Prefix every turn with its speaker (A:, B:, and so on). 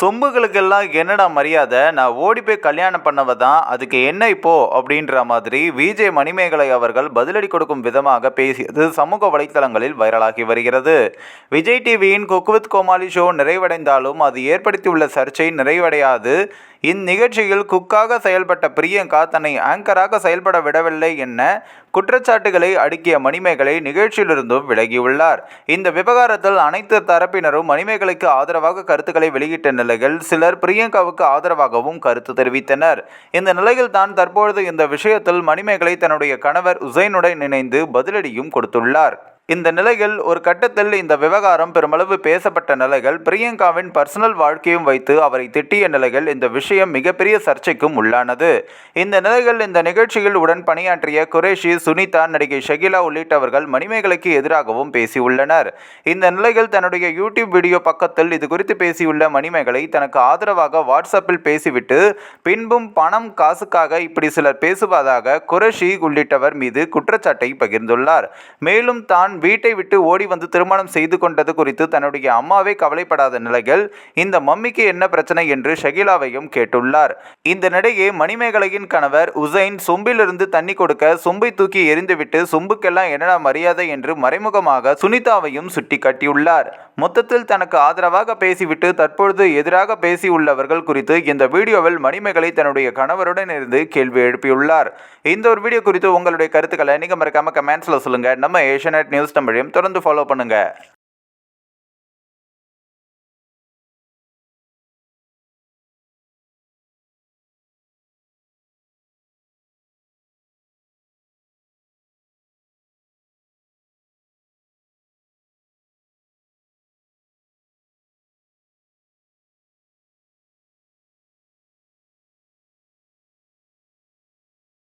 A: சொம்புகளுக்கெல்லாம் என்னடா மரியாதை? நான் ஓடி போய் கல்யாணம் பண்ணவ தான் அதுக்கு என்ன இப்போ? அப்படின்ற மாதிரி விஜய் மணிமேகலை அவர்கள் பதிலடி கொடுக்கும் விதமாக பேசியது சமூக வலைத்தளங்களில் வைரலாகி வருகிறது. விஜய் டிவியின் குக்வித் கோமாளி ஷோ நிறைவடைந்தாலும் அது ஏற்படுத்தியுள்ள சர்ச்சை நிறைவடையாது. இந்நிகழ்ச்சியில் குக்காக செயல்பட்ட பிரியங்கா தன்னை ஆங்கராக செயல்பட விடவில்லை என்ன குற்றச்சாட்டுகளை அடுக்கிய மணிமேகலை நிகழ்ச்சியிலிருந்தும் விலகியுள்ளார். இந்த விவகாரத்தில் அனைத்து தரப்பினரும் மணிமேகலைக்கு ஆதரவாக கருத்துக்களை வெளியிட்ட நிலையில் சிலர் பிரியங்காவுக்கு ஆதரவாகவும் கருத்து தெரிவித்தனர். இந்த நிலையில் தான் தற்பொழுது இந்த விஷயத்தில் மணிமேகலை தன்னுடைய கணவர் உசைனுடன் இணைந்து பதிலடியும் கொடுத்துள்ளார். இந்த நிலையில் ஒரு கட்டத்தில் இந்த விவகாரம் பெருமளவு பேசப்பட்ட நிலைகள் பிரியங்காவின் பர்சனல் வாழ்க்கையும் வைத்து அவரை திட்டிய நிலைகள் இந்த விஷயம் மிகப்பெரிய சர்ச்சைக்கும் உள்ளானது. இந்த நிலையில் இந்த நிகழ்ச்சியில் உடன் பணியாற்றிய குரேஷி சுனிதா நடிகை ஷகிலா உள்ளிட்டவர்கள் மணிமேகலைக்கு எதிராகவும் பேசியுள்ளனர். இந்த நிலையில் தன்னுடைய யூடியூப் வீடியோ பக்கத்தில் இது குறித்து பேசியுள்ள மணிமேகலை தனக்கு ஆதரவாக வாட்ஸ்அப்பில் பேசிவிட்டு பின்பும் பணம் காசுக்காக இப்படி சிலர் பேசுவதாக குரேஷி உள்ளிட்டவர் மீது குற்றச்சாட்டை பகிர்ந்துள்ளார். மேலும் தான் வீட்டை விட்டு ஓடி வந்து திருமணம் செய்து கொண்டது குறித்து தன்னுடைய அம்மாவே கவலைப்படாத நிலையில் இந்த மம்மிக்கு என்ன பிரச்சனை என்று ஷகிலாவையும் கேட்டுள்ளார். இந்த நிலையே மணிமேகலையின் கணவர் உசைன் சொம்பிலிருந்து தண்ணி கொடுக்க சொம்பை தூக்கி எறிந்துவிட்டு சொம்புக்கெல்லாம் என்னடா மரியாதை? என்று மறைமுகமாக சுனிதாவையும் சுட்டி காட்டியுள்ளார் மொத்தத்தில் தனக்கு ஆதரவாக பேசிவிட்டு தற்பொழுது எதிராக பேசியுள்ளவர்கள் குறித்து இந்த வீடியோவில் மணிமேகலை தன்னுடைய கணவருடன் இருந்து கேள்வி எழுப்பியுள்ளார். இந்த ஒரு வீடியோ குறித்து உங்களுடைய கருத்துக்களை நீங்கள் மறக்காம கமெண்ட்ஸில் சொல்லுங்கள் நம்ம ஏஷியநெட் நியூஸ் தமிழையும் தொடர்ந்து ஃபாலோ பண்ணுங்கள்